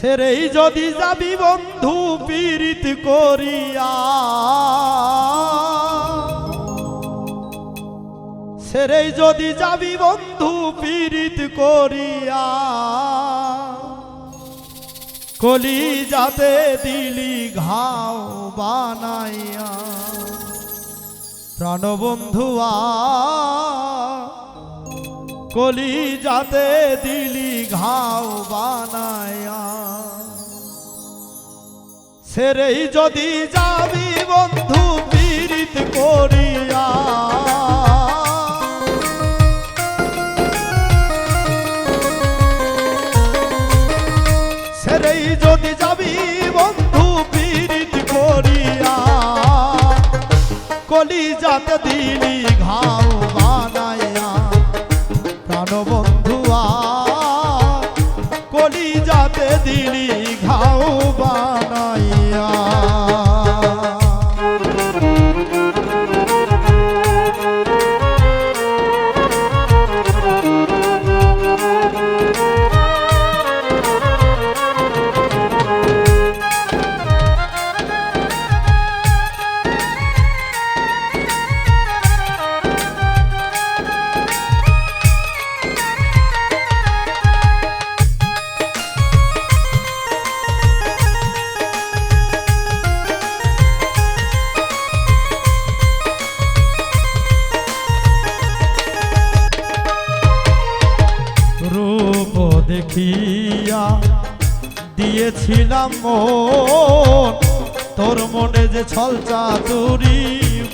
সেরেই যদি যাবি বন্ধু পীড়িত করিয়া। সেরেই যদি যাবি বন্ধু পীড়িত করিয়া। কলি যাতে দিলি ঘাও বানাইয়া। প্রাণবন্ধুয়া কলি যাতে দিলি ঘাও বানায়া। সেরেই যদি যাবি বন্ধু পীড়িত করিয়া। সেরেই যদি যাবি বন্ধু পীড়িত করিয়া। কলি যাতে দিলি ঘাও প্রাণবন্ধুয়া দেখিয়া দিয়েছিলাম মন। তোর মনে যে ছল চাতুরি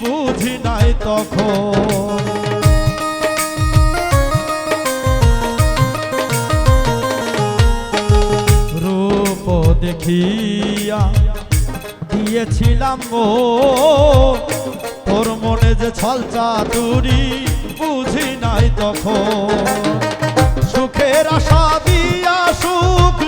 বুঝি নাই তখন। রূপ দেখিয়া দিয়েছিলাম মন। তোর মনে যে ছল চাতুরি বুঝি নাই তখন। সুখের আশা দিয়া সুখ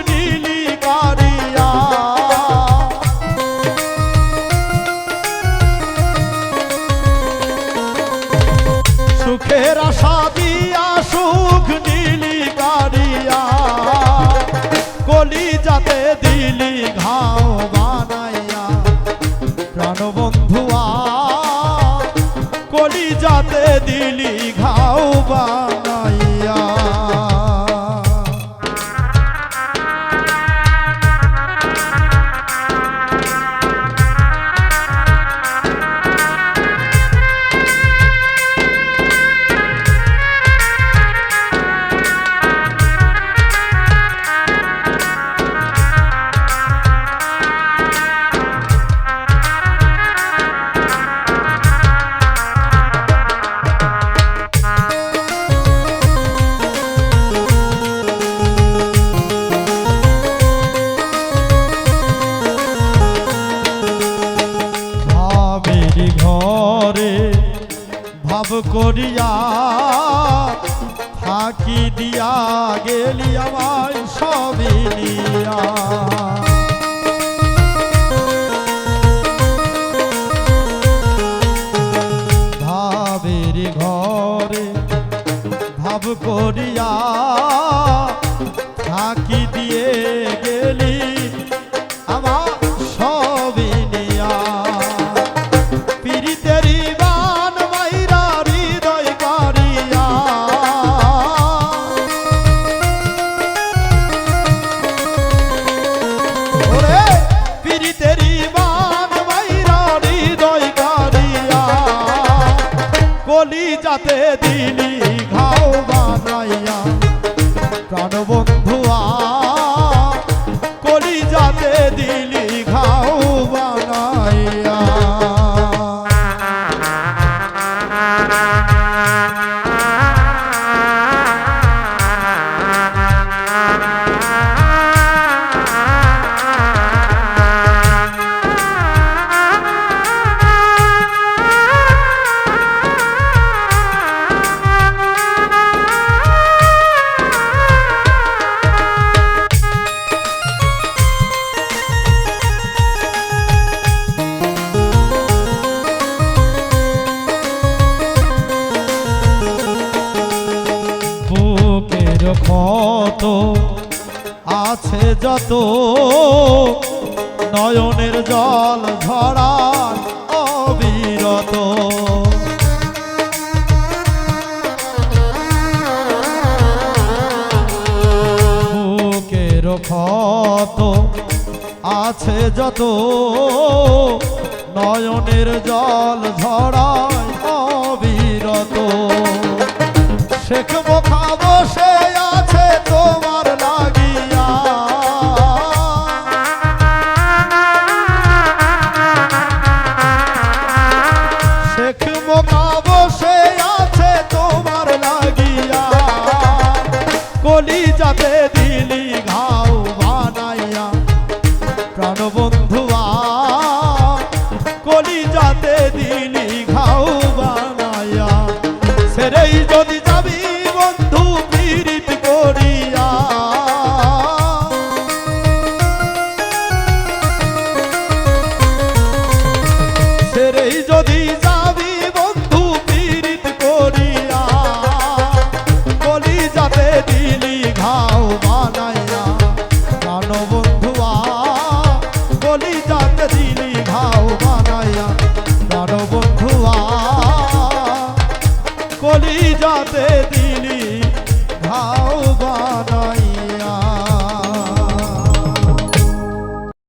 ভাব করিয়া ফাঁকি দিয়া গেলি আমায় সবই নিয়া। ভাবের ঘরে ভাব করিয়া ফাঁকি দিলি ক্ষত আছে যত নয়নের জল ধরা অবিরত। বুকের ক্ষত আছে যত নয়নের জল ধরা যাতে দিলি ঘাও। você